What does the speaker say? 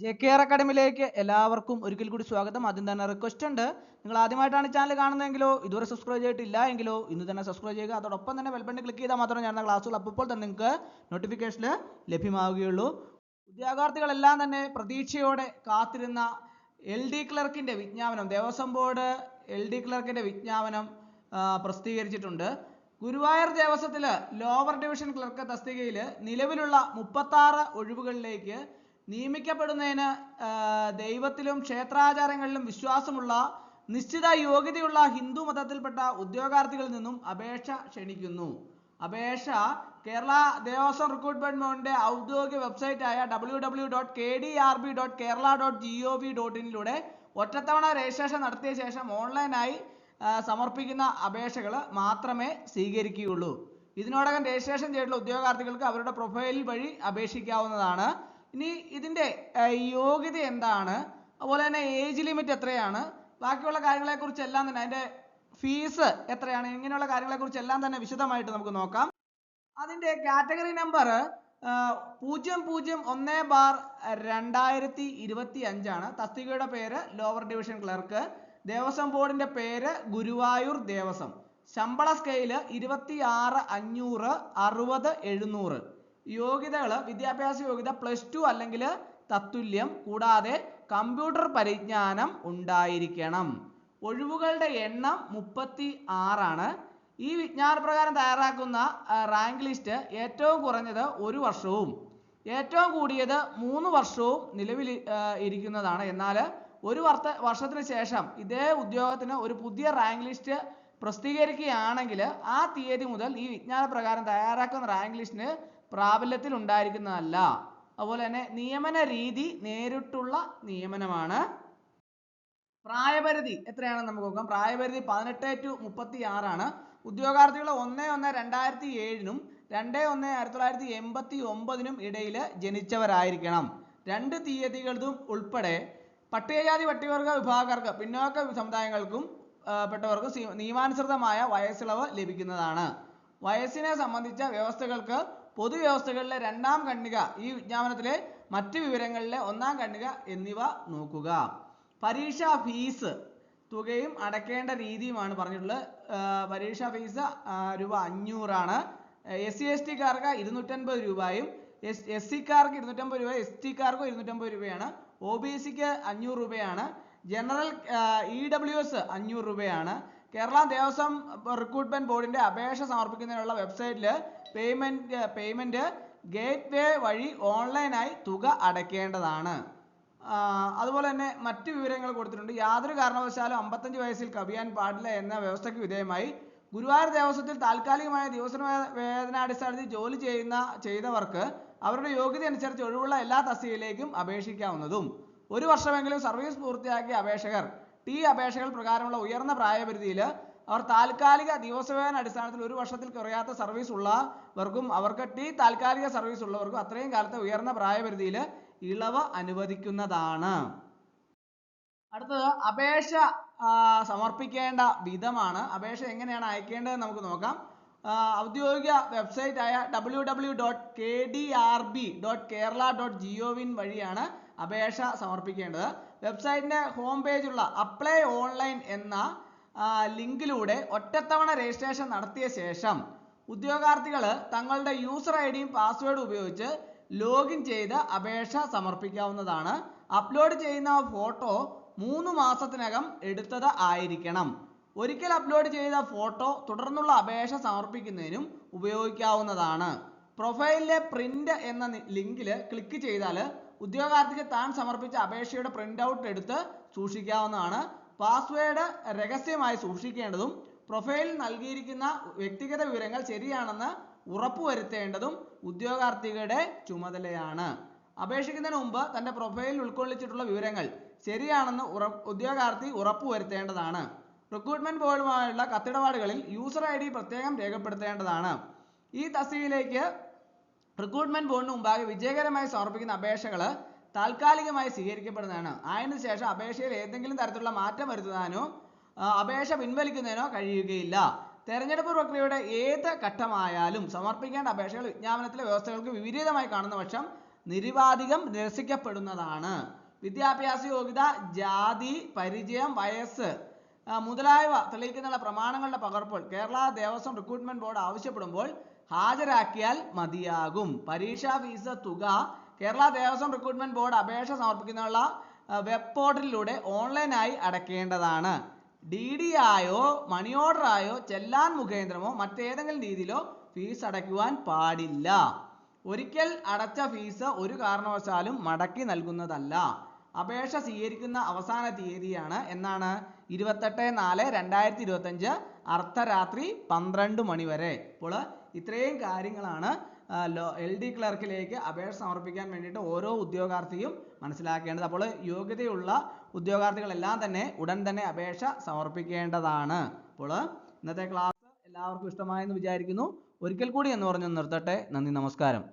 J K R അക്കാഡമിയിലേക്ക് എല്ലാവർക്കും ഒരിക്കൽ കൂടി സ്വാഗതം. ആദ്യം തന്നെ റിക്വസ്റ്റ് ഉണ്ട്. നിങ്ങൾ ആദ്യമായിട്ടാണ് ചാനൽ കാണുന്നതെങ്കിലോ ഇതുവരെ സബ്സ്ക്രൈബ് ചെയ്തിട്ടില്ല എങ്കിലോ ഇന്ന് തന്നെ സബ്സ്ക്രൈബ് ചെയ്യുക. അതോടൊപ്പം തന്നെ ബെൽ ബട്ടൺ ക്ലിക്ക് ചെയ്താൽ മാത്രമേ ഞാൻ ക്ലാസ്സുകൾ അപ്പോൾ തന്നെ നിങ്ങൾക്ക് നോട്ടിഫിക്കേഷൻ ലഭ്യമാവുകയുള്ളൂ. ഉദ്യോഗാർത്ഥികളെല്ലാം തന്നെ പ്രതീക്ഷയോടെ കാത്തിരുന്ന എൽ ഡി ക്ലർക്കിന്റെ വിജ്ഞാപനം ദേവസ്വം ബോർഡ് എൽ ഡി ക്ലർക്കിന്റെ വിജ്ഞാപനം പ്രസിദ്ധീകരിച്ചിട്ടുണ്ട്. ഗുരുവായൂർ ദേവസ്വത്തിൽ ലോവർ ഡിവിഷൻ ക്ലർക്ക് തസ്തികയിൽ നിലവിലുള്ള മുപ്പത്താറ് ഒഴിവുകളിലേക്ക് നിയമിക്കപ്പെടുന്നതിന് ദൈവത്തിലും ക്ഷേത്രാചാരങ്ങളിലും വിശ്വാസമുള്ള നിശ്ചിത യോഗ്യതയുള്ള ഹിന്ദു മതത്തിൽപ്പെട്ട ഉദ്യോഗാർത്ഥികളിൽ നിന്നും അപേക്ഷ ക്ഷണിക്കുന്നു. അപേക്ഷ കേരള ദേവസ്വം റിക്രൂട്ട്മെന്റ് ബോർഡിന്റെ ഔദ്യോഗിക വെബ്സൈറ്റ് ആയ W W dot K D R B dot Kerala dot G O V dot ഇനിലൂടെ ഒറ്റത്തവണ രജിസ്ട്രേഷൻ നടത്തിയ ശേഷം ഓൺലൈനായി സമർപ്പിക്കുന്ന അപേക്ഷകൾ മാത്രമേ സ്വീകരിക്കുകയുള്ളൂ. ഇതിനോടകം രജിസ്ട്രേഷൻ ചെയ്തിട്ടുള്ള ഉദ്യോഗാർത്ഥികൾക്ക് അവരുടെ പ്രൊഫൈൽ വഴി അപേക്ഷിക്കാവുന്നതാണ്. ഇനി ഇതിന്റെ യോഗ്യത എന്താണ്? അതുപോലെ തന്നെ ഏജ് ലിമിറ്റ് എത്രയാണ്? ബാക്കിയുള്ള കാര്യങ്ങളെക്കുറിച്ച് എല്ലാം തന്നെ അതിന്റെ ഫീസ് എത്രയാണ്? ഇങ്ങനെയുള്ള കാര്യങ്ങളെക്കുറിച്ച് എല്ലാം തന്നെ വിശദമായിട്ട് നമുക്ക് നോക്കാം. അതിന്റെ കാറ്റഗറി നമ്പർ പൂജ്യം പൂജ്യം ഒന്ന് ബാർ രണ്ടായിരത്തി ഇരുപത്തി അഞ്ചാണ് തസ്തികയുടെ പേര് ലോവർ ഡിവിഷൻ ക്ലർക്ക് ദേവസ്വം ബോർഡിന്റെ പേര് ഗുരുവായൂർ ദേവസ്വം. ശമ്പള സ്കെയിൽ ഇരുപത്തി ആറ് അഞ്ഞൂറ് അറുപത് എഴുന്നൂറ്. യോഗ്യതകൾ വിദ്യാഭ്യാസ യോഗ്യത പ്ലസ് ടു അല്ലെങ്കിൽ തത്തുല്യം കൂടാതെ കമ്പ്യൂട്ടർ പരിജ്ഞാനം ഉണ്ടായിരിക്കണം. ഒഴിവുകളുടെ എണ്ണം മുപ്പത്തി ആറാണ് ഈ വിജ്ഞാനപ്രകാരം തയ്യാറാക്കുന്ന റാങ്ക് ലിസ്റ്റ് ഏറ്റവും കുറഞ്ഞത് ഒരു വർഷവും ഏറ്റവും കൂടിയത് മൂന്ന് വർഷവും നിലവിൽ ഇരിക്കുന്നതാണ്. എന്നാൽ ഒരു വർഷ വർഷത്തിന് ശേഷം ഇതേ ഉദ്യോഗത്തിന് ഒരു പുതിയ റാങ്ക് ലിസ്റ്റ് പ്രസിദ്ധീകരിക്കുകയാണെങ്കിൽ ആ തീയതി മുതൽ ഈ വിജ്ഞാനപ്രകാരം തയ്യാറാക്കുന്ന റാങ്ക് ലിസ്റ്റിന് പ്രാബല്യത്തിൽ ഉണ്ടായിരിക്കുന്നതല്ല അതുപോലെ തന്നെ നിയമന രീതി നേരിട്ടുള്ള നിയമനമാണ് പ്രായപരിധി. എത്രയാണെന്ന് നമുക്ക് നോക്കാം. പ്രായപരിധി പതിനെട്ട് ടു മുപ്പത്തി ആറാണ് ഉദ്യോഗാർത്ഥികൾ ഒന്ന് ഒന്ന് രണ്ടായിരത്തി ഏഴിനും രണ്ട് ഒന്ന് ആയിരത്തി തൊള്ളായിരത്തി എൺപത്തി ഒമ്പതിനും ഇടയിൽ ജനിച്ചവരായിരിക്കണം. രണ്ട് തീയതികളും ഉൾപ്പെടെ പട്ടികജാതി പട്ടികവർഗ വിഭാഗക്കാർക്ക് പിന്നോക്ക സമുദായങ്ങൾക്കും പെട്ടവർക്ക് നിയമാനുസൃതമായ വയസ്സിളവ് ലഭിക്കുന്നതാണ്. വയസ്സിനെ സംബന്ധിച്ച വ്യവസ്ഥകൾക്ക് പൊതുവ്യവസ്ഥകളിലെ രണ്ടാം ഖണ്ഡിക ഈ വിജ്ഞാപനത്തിലെ മറ്റ് വിവരങ്ങളിലെ ഒന്നാം ഖണ്ഡിക എന്നിവ നോക്കുക. പരീക്ഷാ ഫീസ് തുകയും അടയ്ക്കേണ്ട രീതിയുമാണ് പറഞ്ഞിട്ടുള്ളത്. പരീക്ഷാ ഫീസ് രൂപ അഞ്ഞൂറാണ്. എസ് സി എസ് ടിക്കാർക്ക് ഇരുന്നൂറ്റൻപത് രൂപയും എസ് എസ് സിക്കാർക്ക് ഇരുന്നൂറ്റമ്പത് രൂപ എസ് ടിക്കാർക്കും ഇരുന്നൂറ്റമ്പത് രൂപയാണ്. ഒ ബി സിക്ക് അഞ്ഞൂറ് രൂപയാണ്. ജനറൽ ഇ ഡബ്ല്യു എസ് അഞ്ഞൂറ് രൂപയാണ്. കേരള ദേവസ്വം റിക്രൂട്ട്മെന്റ് ബോർഡിന്റെ അപേക്ഷ സമർപ്പിക്കുന്നതിനുള്ള വെബ്സൈറ്റിൽ പേയ്മെന്റ് പേയ്മെന്റ് ഗേറ്റ് വേ വഴി ഓൺലൈനായി തുക അടയ്ക്കേണ്ടതാണ്. അതുപോലെ തന്നെ മറ്റു വിവരങ്ങൾ കൊടുത്തിട്ടുണ്ട്. യാതൊരു കാരണവശാലും അമ്പത്തഞ്ച് വയസ്സിൽ കവിയാൻ പാടില്ല എന്ന വ്യവസ്ഥയ്ക്ക് വിധേയമായി ഗുരുവായൂർ ദേവസ്വത്തിൽ താൽക്കാലികമായ ദിവസ വേതനാടിസ്ഥാനത്തിൽ ജോലി ചെയ്യുന്ന ചെയ്തവർക്ക് അവരുടെ യോഗ്യത അനുസരിച്ച് ഒഴിവുള്ള എല്ലാ തസ്തികയിലേക്കും അപേക്ഷിക്കാവുന്നതും. ഒരു വർഷമെങ്കിലും സർവീസ് പൂർത്തിയാക്കിയ അപേക്ഷകർ ടി അപേക്ഷകൾ പ്രകാരമുള്ള ഉയർന്ന പ്രായപരിധിയിൽ അവർ താൽക്കാലിക ദിവസവേതന അടിസ്ഥാനത്തിൽ ഒരു വർഷത്തിൽ കുറയാത്ത സർവീസ് ഉള്ളവർക്കും അവർക്ക് ടി താൽക്കാലിക സർവീസ് ഉള്ളവർക്കും അത്രയും കാലത്തെ ഉയർന്ന പ്രായപരിധിയിൽ ഇളവ് അനുവദിക്കുന്നതാണ്. അടുത്തത് അപേക്ഷ സമർപ്പിക്കേണ്ട വിധമാണ്. അപേക്ഷ എങ്ങനെയാണ് അയക്കേണ്ടത് നമുക്ക് നോക്കാം. ഔദ്യോഗിക വെബ്സൈറ്റ് ആയ W W dot K D R B dot Kerala dot G O in വഴിയാണ് അപേക്ഷ സമർപ്പിക്കേണ്ടത്. വെബ്സൈറ്റിന്റെ ഹോം പേജുള്ള അപ്ലൈ ഓൺലൈൻ എന്ന ലിങ്കിലൂടെ ഒറ്റത്തവണ രജിസ്ട്രേഷൻ നടത്തിയ ശേഷം ഉദ്യോഗാർത്ഥികൾ തങ്ങളുടെ യൂസർ ഐ ഡിയും പാസ്വേഡും ഉപയോഗിച്ച് ലോഗിൻ ചെയ്ത് അപേക്ഷ സമർപ്പിക്കാവുന്നതാണ്. അപ്ലോഡ് ചെയ്യുന്ന ഫോട്ടോ മൂന്ന് മാസത്തിനകം എടുത്തത് ആയിരിക്കണം. ഒരിക്കൽ അപ്ലോഡ് ചെയ്ത ഫോട്ടോ തുടർന്നുള്ള അപേക്ഷ സമർപ്പിക്കുന്നതിനും ഉപയോഗിക്കാവുന്നതാണ്. പ്രൊഫൈലിലെ പ്രിന്റ് എന്ന ലിങ്കിൽ ക്ലിക്ക് ചെയ്താൽ ഉദ്യോഗാർത്ഥിക്ക് താൻ സമർപ്പിച്ച അപേക്ഷയുടെ പ്രിന്റ് ഔട്ട് എടുത്ത് സൂക്ഷിക്കാവുന്നതാണ്. പാസ്വേഡ് രഹസ്യമായി സൂക്ഷിക്കേണ്ടതും പ്രൊഫൈലിൽ നൽകിയിരിക്കുന്ന വ്യക്തിഗത വിവരങ്ങൾ ശരിയാണെന്ന് ഉറപ്പുവരുത്തേണ്ടതും ഉദ്യോഗാർത്ഥികളുടെ ചുമതലയാണ്. അപേക്ഷിക്കുന്നതിന് മുമ്പ് തന്റെ പ്രൊഫൈലിൽ ഉൾക്കൊള്ളിച്ചിട്ടുള്ള വിവരങ്ങൾ ശരിയാണെന്ന് ഉറ ഉദ്യോഗാർത്ഥി ഉറപ്പുവരുത്തേണ്ടതാണ്. റിക്രൂട്ട്മെന്റ് ബോർഡുമായുള്ള കത്തിടപാടുകളിൽ യൂസർ ഐ ഡി പ്രത്യേകം രേഖപ്പെടുത്തേണ്ടതാണ്. ഈ തസ്തികയിലേക്ക് റിക്രൂട്ട്മെന്റ് ബോർഡിന് മുമ്പാകെ വിജയകരമായി സമർപ്പിക്കുന്ന അപേക്ഷകൾ താൽക്കാലികമായി സ്വീകരിക്കപ്പെടുന്നതാണ്. അതിനു ശേഷം അപേക്ഷയിൽ ഏതെങ്കിലും തരത്തിലുള്ള മാറ്റം വരുത്താനോ അപേക്ഷ പിൻവലിക്കുന്നതിനോ കഴിയുകയില്ല. തെരഞ്ഞെടുപ്പ് പ്രക്രിയയുടെ ഏത് ഘട്ടമായാലും സമർപ്പിക്കേണ്ട അപേക്ഷകൾ വിജ്ഞാപനത്തിലെ വ്യവസ്ഥകൾക്ക് വിപരീതമായി കാണുന്ന പക്ഷം നിരുപാധികം നിരസിക്കപ്പെടുന്നതാണ്. വിദ്യാഭ്യാസ യോഗ്യത ജാതി പരിചയം വയസ്സ് മുതലായവ തെളിയിക്കുന്ന പ്രമാണങ്ങളുടെ പകർപ്പുകൾ കേരള ദേവസ്വം റിക്രൂട്ട്മെന്റ് ബോർഡ് ആവശ്യപ്പെടുമ്പോൾ ഹാജരാക്കിയാൽ മതിയാകും. പരീക്ഷാ ഫീസ് തുക കേരള ദേവസ്വം റിക്രൂട്ട്മെന്റ് ബോർഡ് അപേക്ഷ സമർപ്പിക്കുന്നതിനുള്ള വെബ് പോർട്ടലിലൂടെ ഓൺലൈനായി അടയ്ക്കേണ്ടതാണ് ഡി ഡി ആയോ മണി ഓർഡർ ആയോ ചെല്ലാൻ മുഖേന്ദ്രമോ മറ്റേതെങ്കിലും രീതിയിലോ ഫീസ് അടയ്ക്കുവാൻ പാടില്ല. ഒരിക്കൽ അടച്ച ഫീസ് ഒരു കാരണവശാലും മടക്കി നൽകുന്നതല്ല. അപേക്ഷ സ്വീകരിക്കുന്ന അവസാന തീയതിയാണ് എന്നാണ് ഇരുപത്തെട്ട് നാല് രണ്ടായിരത്തി ഇരുപത്തഞ്ച് അർദ്ധരാത്രി പന്ത്രണ്ട് മണി വരെ. അപ്പോൾ ഇത്രയും കാര്യങ്ങളാണ് എൽ ഡി ക്ലർക്കിലേക്ക് അപേക്ഷ സമർപ്പിക്കാൻ വേണ്ടിയിട്ട് ഓരോ ഉദ്യോഗാർത്ഥിയും മനസ്സിലാക്കേണ്ടത്. അപ്പോൾ യോഗ്യതയുള്ള ഉദ്യോഗാർത്ഥികളെല്ലാം തന്നെ ഉടൻ തന്നെ അപേക്ഷ സമർപ്പിക്കേണ്ടതാണ്. അപ്പോൾ ഇന്നത്തെ ക്ലാസ് എല്ലാവർക്കും ഇഷ്ടമായെന്ന് വിചാരിക്കുന്നു. ഒരിക്കൽ കൂടി എന്ന് പറഞ്ഞു നിർത്തട്ടെ. നന്ദി നമസ്കാരം.